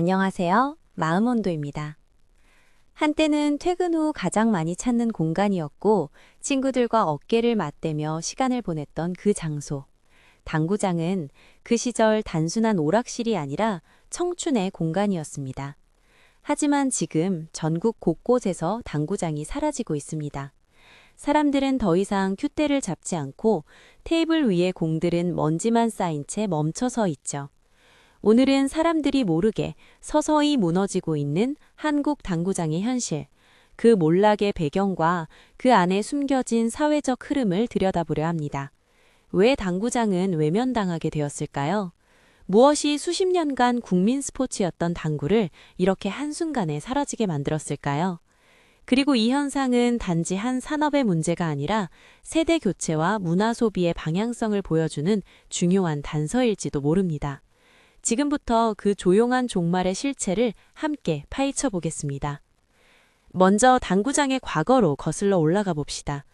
안녕하세요. 마음온도입니다. 한때는 퇴근 후 가장 많이 찾는 공간이었고 친구들과 어깨를 맞대며 시간을 보냈던 그 장소. 당구장은 그 시절 단순한 오락실이 아니라 청춘의 공간이었습니다. 하지만 지금 전국 곳곳에서 당구장이 사라지고 있습니다. 사람들은 더 이상 큐대를 잡지 않고 테이블 위에 공들은 먼지만 쌓인 채 멈춰서 있죠. 오늘은 사람들이 모르게 서서히 무너지고 있는 한국 당구장의 현실, 그 몰락의 배경과 그 안에 숨겨진 사회적 흐름을 들여다보려 합니다. 왜 당구장은 외면당하게 되었을까요? 무엇이 수십 년간 국민 스포츠였던 당구를 이렇게 한순간에 사라지게 만들었을까요? 그리고 이 현상은 단지 한 산업의 문제가 아니라 세대 교체와 문화 소비의 방향성을 보여주는 중요한 단서일지도 모릅니다. 지금부터 그 조용한 종말의 실체를 함께 파헤쳐 보겠습니다. 먼저 당구장의 과거로 거슬러 올라가 봅시다.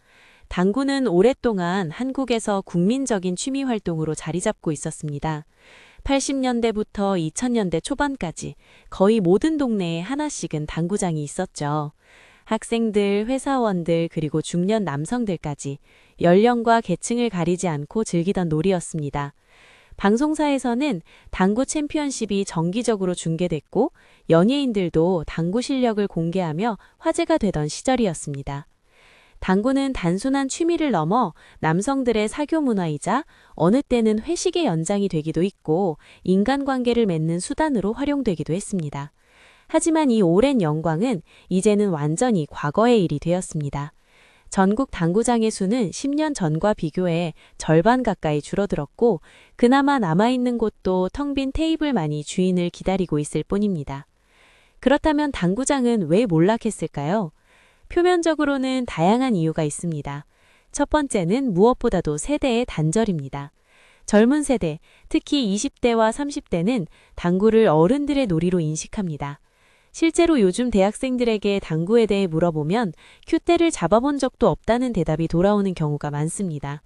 당구는 오랫동안 한국에서 국민적인 취미 활동으로 자리 잡고 있었습니다. 80년대부터 2000년대 초반까지 거의 모든 동네에 하나씩은 당구장이 있었죠. 학생들, 회사원들, 그리고 중년 남성들까지 연령과 계층을 가리지 않고 즐기던 놀이였습니다. 방송사에서는 당구 챔피언십이 정기적으로 중계됐고 연예인들도 당구 실력을 공개하며 화제가 되던 시절이었습니다. 당구는 단순한 취미를 넘어 남성들의 사교 문화이자 어느 때는 회식의 연장이 되기도 했고 인간관계를 맺는 수단으로 활용되기도 했습니다. 하지만 이 오랜 영광은 이제는 완전히 과거의 일이 되었습니다. 전국 당구장의 수는 10년 전과 비교해 절반 가까이 줄어들었고 그나마 남아있는 곳도 텅 빈 테이블만이 주인을 기다리고 있을 뿐입니다. 그렇다면 당구장은 왜 몰락했을까요? 표면적으로는 다양한 이유가 있습니다. 첫 번째는 무엇보다도 세대의 단절입니다. 젊은 세대, 특히 20대와 30대는 당구를 어른들의 놀이로 인식합니다. 실제로 요즘 대학생들에게 당구에 대해 물어보면 큐대를 잡아본 적도 없다는 대답이 돌아오는 경우가 많습니다.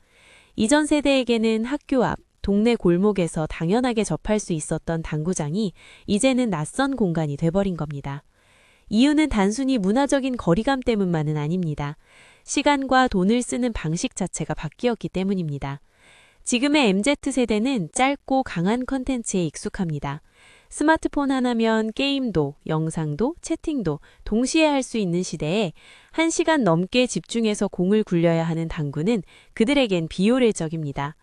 이전 세대에게는 학교 앞, 동네 골목에서 당연하게 접할 수 있었던 당구장이 이제는 낯선 공간이 돼버린 겁니다. 이유는 단순히 문화적인 거리감 때문만은 아닙니다. 시간과 돈을 쓰는 방식 자체가 바뀌었기 때문입니다. 지금의 MZ세대는 짧고 강한 컨텐츠에 익숙합니다. 스마트폰 하나면 게임도, 영상도, 채팅도 동시에 할 수 있는 시대에 1시간 넘게 집중해서 공을 굴려야 하는 당구는 그들에겐 비효율적입니다.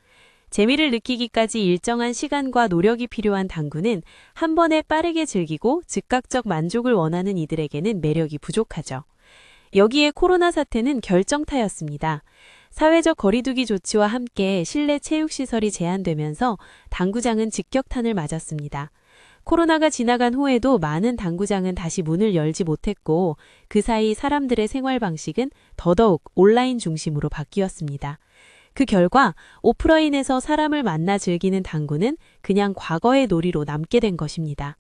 재미를 느끼기까지 일정한 시간과 노력이 필요한 당구는 한 번에 빠르게 즐기고 즉각적 만족을 원하는 이들에게는 매력이 부족하죠. 여기에 코로나 사태는 결정타였습니다. 사회적 거리두기 조치와 함께 실내 체육시설이 제한되면서 당구장은 직격탄을 맞았습니다. 코로나가 지나간 후에도 많은 당구장은 다시 문을 열지 못했고 그 사이 사람들의 생활 방식은 더더욱 온라인 중심으로 바뀌었습니다. 그 결과 오프라인에서 사람을 만나 즐기는 당구는 그냥 과거의 놀이로 남게 된 것입니다.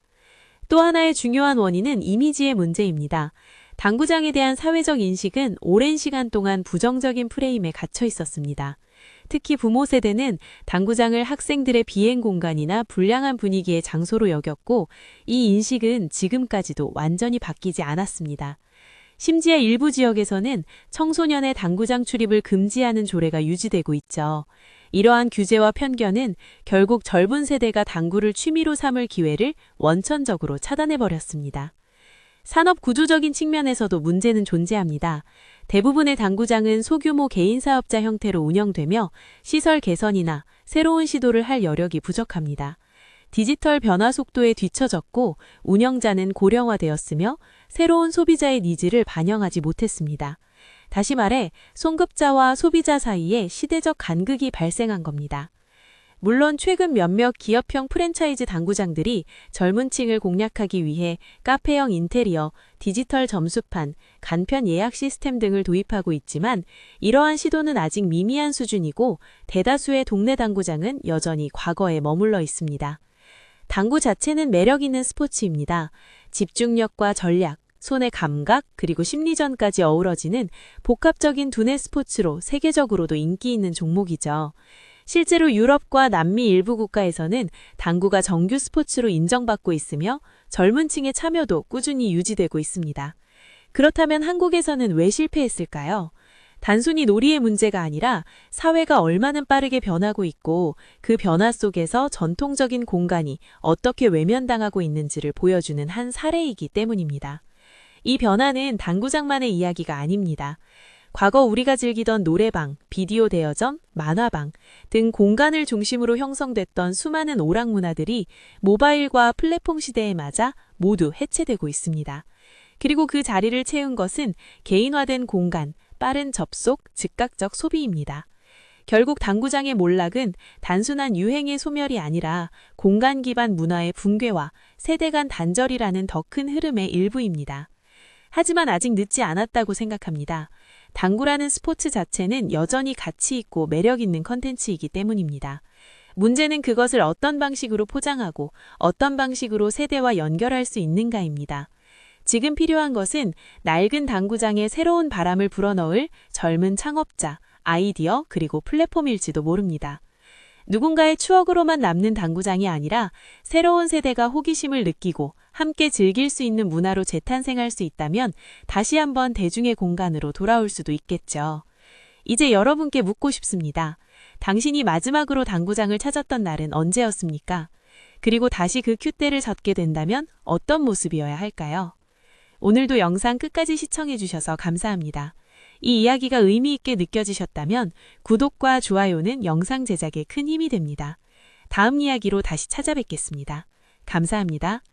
또 하나의 중요한 원인은 이미지의 문제입니다. 당구장에 대한 사회적 인식은 오랜 시간 동안 부정적인 프레임에 갇혀 있었습니다. 특히 부모 세대는 당구장을 학생들의 비행 공간이나 불량한 분위기의 장소로 여겼고 이 인식은 지금까지도 완전히 바뀌지 않았습니다. 심지어 일부 지역에서는 청소년의 당구장 출입을 금지하는 조례가 유지되고 있죠. 이러한 규제와 편견은 결국 젊은 세대가 당구를 취미로 삼을 기회를 원천적으로 차단해버렸습니다. 산업 구조적인 측면에서도 문제는 존재합니다. 대부분의 당구장은 소규모 개인 사업자 형태로 운영되며 시설 개선이나 새로운 시도를 할 여력이 부족합니다. 디지털 변화 속도에 뒤처졌고 운영자는 고령화되었으며 새로운 소비자의 니즈를 반영하지 못했습니다. 다시 말해 송급자와 소비자 사이에 시대적 간극이 발생한 겁니다. 물론 최근 몇몇 기업형 프랜차이즈 당구장들이 젊은 층을 공략하기 위해 카페형 인테리어, 디지털 점수판, 간편 예약 시스템 등을 도입하고 있지만 이러한 시도는 아직 미미한 수준이고 대다수의 동네 당구장은 여전히 과거에 머물러 있습니다. 당구 자체는 매력 있는 스포츠입니다. 집중력과 전략, 손의 감각, 그리고 심리전까지 어우러지는 복합적인 두뇌 스포츠로 세계적으로도 인기 있는 종목이죠. 실제로 유럽과 남미 일부 국가에서는 당구가 정규 스포츠로 인정받고 있으며 젊은 층의 참여도 꾸준히 유지되고 있습니다. 그렇다면 한국에서는 왜 실패했을까요? 단순히 놀이의 문제가 아니라 사회가 얼마나 빠르게 변하고 있고 그 변화 속에서 전통적인 공간이 어떻게 외면당하고 있는지를 보여주는 한 사례이기 때문입니다. 이 변화는 당구장만의 이야기가 아닙니다. 과거 우리가 즐기던 노래방, 비디오 대여점, 만화방 등 공간을 중심으로 형성됐던 수많은 오락 문화들이 모바일과 플랫폼 시대에 맞아 모두 해체되고 있습니다. 그리고 그 자리를 채운 것은 개인화된 공간, 빠른 접속, 즉각적 소비입니다. 결국 당구장의 몰락은 단순한 유행의 소멸이 아니라 공간 기반 문화의 붕괴와 세대 간 단절이라는 더 큰 흐름의 일부입니다. 하지만 아직 늦지 않았다고 생각합니다. 당구라는 스포츠 자체는 여전히 가치 있고 매력 있는 컨텐츠이기 때문입니다. 문제는 그것을 어떤 방식으로 포장하고 어떤 방식으로 세대와 연결할 수 있는가입니다. 지금 필요한 것은 낡은 당구장에 새로운 바람을 불어넣을 젊은 창업자, 아이디어, 그리고 플랫폼일지도 모릅니다. 누군가의 추억으로만 남는 당구장이 아니라 새로운 세대가 호기심을 느끼고 함께 즐길 수 있는 문화로 재탄생할 수 있다면 다시 한번 대중의 공간으로 돌아올 수도 있겠죠. 이제 여러분께 묻고 싶습니다. 당신이 마지막으로 당구장을 찾았던 날은 언제였습니까? 그리고 다시 그 큐대를 젓게 된다면 어떤 모습이어야 할까요? 오늘도 영상 끝까지 시청해주셔서 감사합니다. 이 이야기가 의미 있게 느껴지셨다면 구독과 좋아요는 영상 제작에 큰 힘이 됩니다. 다음 이야기로 다시 찾아뵙겠습니다. 감사합니다.